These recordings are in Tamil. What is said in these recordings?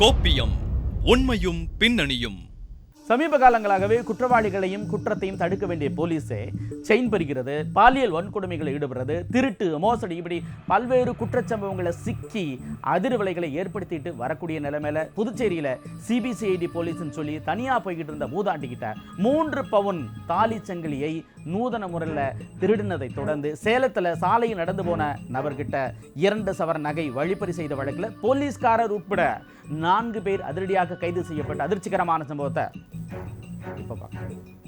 கோப்பியம் உண்மையும் பின்னணியும். சமீப காலங்களாகவே குற்றவாளிகளையும் குற்றத்தையும் தடுக்க வேண்டிய போலீஸே செயின் பறிக்கிறது பாலியல் வன்கொடுமைகளை ஈடுபடுறது திருட்டு மோசடி இப்படி பல்வேறு குற்றச்சம்பவங்களை சிக்கி அதிர்வலைகளை ஏற்படுத்திட்டு வரக்கூடிய நிலைமையில புதுச்சேரியில சிபிசிஐடி போலீஸ்னு சொல்லி தனியா போய்கிட்டு இருந்த மூதாட்டிக்கிட்ட மூன்று பவுன் தாலி சங்கிலியை நூதன முறையில் திருடினதை தொடர்ந்து சேலத்தில் சாலையில் நடந்து போன நபர்கிட்ட இரண்டு சவர நகை வழிப்பறி செய்த வழக்கில் போலீஸ்காரர் உட்பட நான்கு பேர் அதிரடியாக கைது செய்யப்பட்ட அதிர்ச்சிகரமான சம்பவத்தை பார்க்கலாம்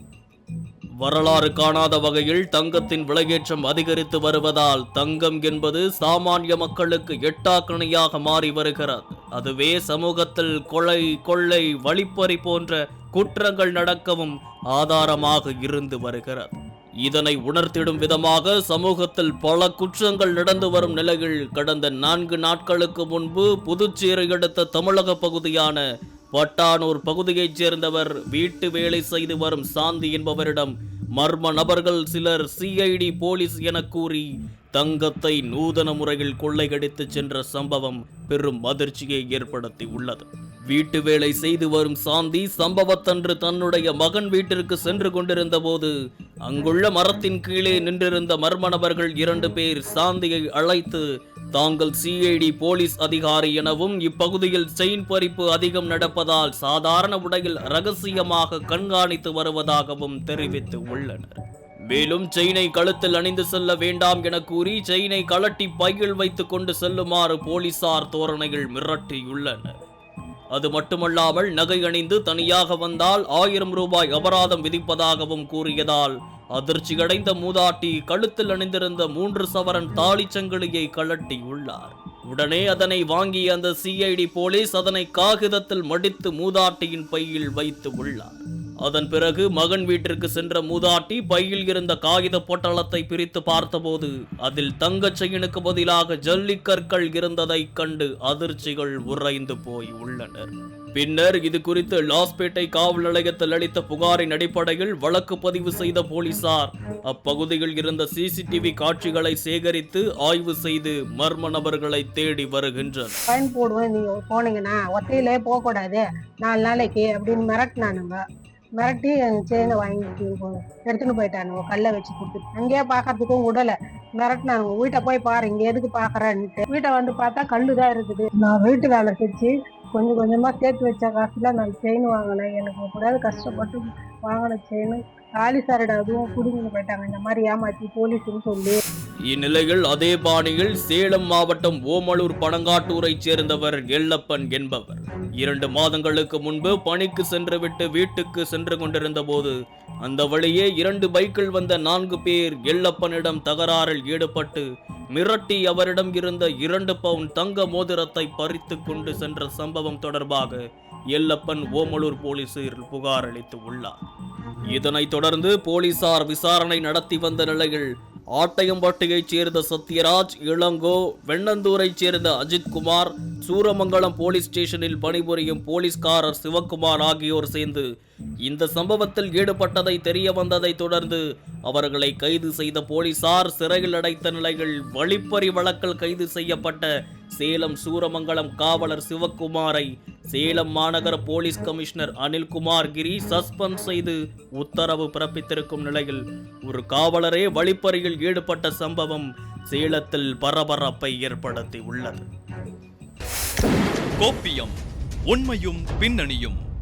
வரலாறு காணாத வகையில் தங்கத்தின் விலையேற்றம் அதிகரித்து வருவதால் தங்கம் என்பது சாமானிய மக்களுக்கு எட்டாக்கணையாக மாறி வருகிறது. அதுவே சமூகத்தில் கொலை கொள்ளை வழிப்பறி போன்ற குற்றங்கள் நடக்கவும் ஆதாரமாக இருந்து வருகிறது. இதனை உணர்த்திடும் விதமாக சமூகத்தில் பல குற்றங்கள் நடந்து வரும் நிலையில் கடந்த நான்கு நாட்களுக்கு முன்பு புதுச்சேரி அடுத்த தமிழக பகுதியான பட்டானூர் பகுதியைச் சேர்ந்தவர் வீட்டு வேலை செய்து வரும் சாந்தி என்பவரிடம் மர்ம நபர்கள் சிலர் சிஐடி போலீஸ் என கூறி தங்கத்தை நூதன முறையில் கொள்ளையடித்து சென்ற சம்பவம் பெரும் அதிர்ச்சியை ஏற்படுத்தி உள்ளது வீட்டு வேலை செய்து வரும் சாந்தி சம்பவத்தன்று தன்னுடைய மகன் வீட்டிற்கு சென்று கொண்டிருந்த போது அங்குள்ள மரத்தின் கீழே நின்றிருந்த மர்ம நபர்கள் இரண்டு பேர் சாந்தியை அழைத்து தாங்கள் சிஐடி போலீஸ் அதிகாரி எனவும் இப்பகுதியில் செயின் பறிப்பு அதிகம் நடப்பதால் சாதாரண உடையில் ரகசியமாக கண்காணித்து வருவதாகவும் தெரிவித்து உள்ளனர். மேலும் செயினை கழுத்தில் அணிந்து செல்ல வேண்டாம் என கூறி செயினை கலட்டி பையில் வைத்துக் கொண்டு செல்லுமாறு போலீசார் தோரணையில் மிரட்டியுள்ளனர். அது மட்டுமல்லாமல் நகை அணிந்து தனியாக வந்தால் ஆயிரம் ரூபாய் அபராதம் விதிப்பதாகவும் கூறியதால் அதிர்ச்சியடைந்த மூதாட்டி கழுத்தில் அணிந்திருந்த மூன்று சவரன் தாலிச் கழட்டி உள்ளார் உடனே அதனை வாங்கிய அந்த சிஐடி போலீஸ் அதனை காகிதத்தில் மடித்து மூதாட்டியின் பையில் வைத்து உள்ளார். அதன் பிறகு மகன் வீட்டிற்கு சென்ற மூதாட்டி பையில் இருந்த காகித பொட்டலத்தை பிரித்து பார்த்தபோது அதில் தங்கச் செயினுக்கு பதிலாக ஜல்லிக்கற்கள் இருந்ததைக் கண்டு அதிர்ச்சிகள் உறைந்து போய் உள்ளனர். பின்னர் இது குறித்து லாஸ்பேட்டை காவல் நிலையத்தில் அளித்த புகாரின் அடிப்படையில் வழக்கு பதிவு செய்த போலீசார் அப்பகுதியில் இருந்த சிசிடிவி காட்சிகளை சேகரித்து ஆய்வு செய்து மர்ம நபர்களை தேடி வருகின்றனர். ஃபைன் போடுவேன் நீங்க போனீங்கன்னா ஒத்தையிலே போகக்கூடாது. நாலு நாளைக்கு அப்படின்னு மிரட்டினானுங்க. மிரட்டி என் செயினை வாங்கிட்டு எடுத்துன்னு போயிட்டானுங்க. கல்லை வச்சு கொடுத்துட்டு அங்கேயே பார்க்கறதுக்கும் விடல மிரட்டினானுங்க. வீட்டை போய் பாரு இங்க எதுக்கு பாக்குறேன்ட்டு வீட்டை வந்து பார்த்தா கல்லு தான் இருக்குது. நான் வீட்டு வேலை செஞ்சு கொஞ்சம் கொஞ்சமா சேர்த்து வச்ச காசுல நான் செயின் வாங்கினேன். எனக்கு கூடாது கஷ்டப்பட்டு வாங்கின செயின் காலி அதுவும் குடுங்கின்னு போயிட்டாங்க. இந்த மாதிரி ஏமாத்தி போலீஸ்னு சொல்லி. இந்நிலையில் அதே பாணியில் சேலம் மாவட்டம் ஓமலூர் பனங்காட்டூரைச் சேர்ந்தவர் எல்லப்பன் என்பவர். இரண்டு மாதங்களுக்கு முன்பு பணிக்கு சென்றுவிட்டு வீட்டுக்கு சென்று கொண்டிருந்த போது அந்த வழியே இரண்டு பைக்கில் வந்த நான்கு பேர் எல்லப்பனிடம் தகராறில் ஈடுபட்டு மிரட்டி அவரிடம் இருந்த இரண்டு பவுன் தங்க மோதிரத்தை பறித்து கொண்டு சென்ற சம்பவம் தொடர்பாக எல்லப்பன் ஓமலூர் போலீசில் புகார் அளித்து உள்ளார். இதனைத் தொடர்ந்து போலீசார் விசாரணை நடத்தி வந்த நிலையில் ஆட்டையம்பட்டியைச் சேர்ந்த சத்யராஜ் இளங்கோ வெண்ணந்தூரைச் சேர்ந்த அஜித்குமார் சூரமங்கலம் போலீஸ் ஸ்டேஷனில் பணிபுரியும் போலீஸ்காரர் சிவக்குமார் ஆகியோர் சேர்ந்து இந்த சம்பவத்தில் ஈடுபட்டதை தெரிய வந்ததை தொடர்ந்து அவர்களை கைது செய்த போலீசார் சிறையில் அடைத்த நிலையில் வழிப்பறி வழக்கில் கைது செய்யப்பட்ட சேலம் சூரமங்கலம் காவலர் சிவக்குமாரை சேலம் மாநகர police commissioner Anilkumar Giri suspend செய்து உத்தரவு பிறப்பித்திருக்கும் நிலையில் ஒரு காவலரே வழிப்பறியில் ஈடுபட்ட சம்பவம் சேலத்தில் பரபரப்பை ஏற்படுத்தி உள்ளது கோப்பியம் உண்மையும் பின்னணியும்.